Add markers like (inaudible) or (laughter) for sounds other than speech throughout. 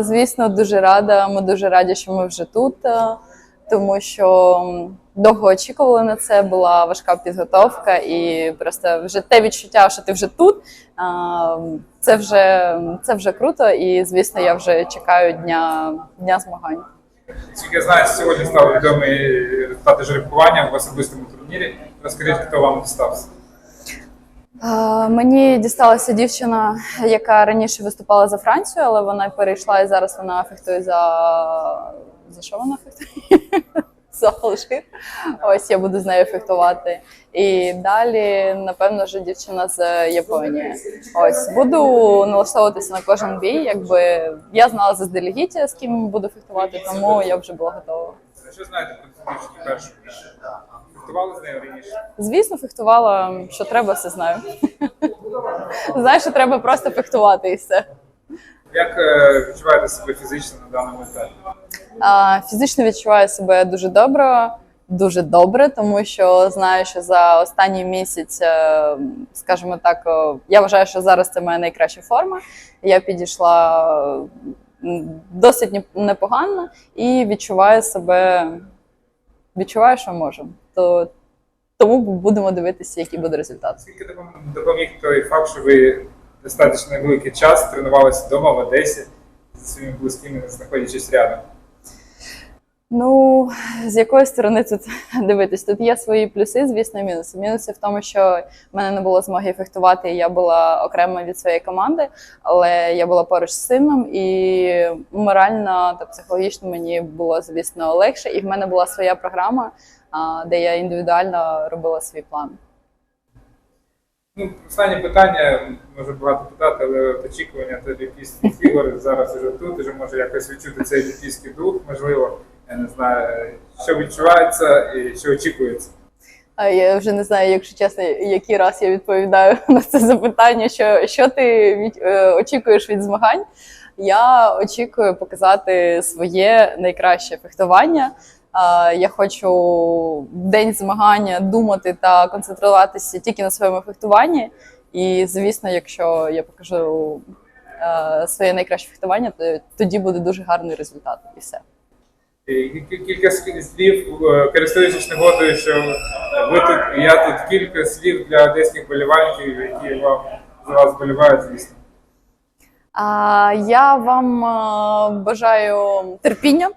Звісно, дуже рада. Ми дуже раді, що ми вже тут, е, тому що довго очікували на це. Була важка підготовка, і просто вже те відчуття, що ти вже тут. Це вже це вже круто. І звісно, я вже чекаю дня, дня змагань. Наскільки я знаю, сьогодні стали відомі результати жеребкування в особистому турнірі. Розкажіть, хто вам дістався? Мені дісталася дівчина, яка раніше виступала за Францію, але вона перейшла і зараз вона фехтує за. За що вона фехтує? (laughs) За Алжир. Ось я буду з нею фехтувати. І далі, напевно, вже дівчина з Японії. Ось буду налаштовуватися на кожен бій. Якби я знала заздалегідь, з ким буду фехтувати, тому я вже була готова. Що знаєте про першу? Фехтували з нею раніше? Звісно, фехтувала, що треба, все знаю. (laughs) Знаю, що треба просто фехтувати і все. Як е, відчуваєте себе фізично на даному етапі? А, Фізично відчуваю себе дуже добре, дуже добре, тому що знаю, що за останній місяць, е, скажімо так, е, я вважаю, що зараз це моя найкраща форма. Я підійшла досить непогано і відчуваю себе, відчуваю, що можемо, То тому будемо дивитися, який буде результат. Скільки допоміг той факт, що ви достатньо великий час тренувалися вдома в Одесі зі своїми близькими, знаходячись рядом? Ну, з якої сторони тут (laughs) дивитись? Тут є свої плюси, звісно, і мінуси. Мінуси в тому, що в мене не було змоги фехтувати, і я була окремо від своєї команди, але я була поруч з сином, і морально та психологічно мені було, звісно, легше. І в мене була своя програма, де я індивідуально робила свій план. Ну, останнє питання, може багато питати, але очікування та олімпійських (laughs) ігор зараз уже тут, вже може якось відчути цей олімпійський дух, можливо, я не знаю, що відчувається і що очікується. А я вже не знаю, якщо чесно, який раз я відповідаю (laughs) на це запитання, що, що ти від, е, очікуєш від змагань. Я очікую показати своє найкраще фехтування. А, Я хочу в день змагання думати та концентруватися тільки на своєму фехтуванні. І, звісно, якщо я покажу е, своє найкраще фехтування, то тоді буде дуже гарний результат. І все. Кілька слів, е, користуючись нагодою, що ви тут, я тут кілька слів для одеських болівальників, які вам за вас болівають, звісно. А, я вам е, бажаю терпіння.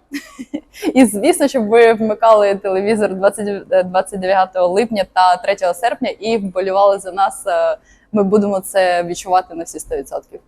(laughs) І, звісно, щоб ви вмикали телевізор 20, 29 липня та 3 серпня і вболівали за нас. Е, Ми будемо це відчувати на всі 100%.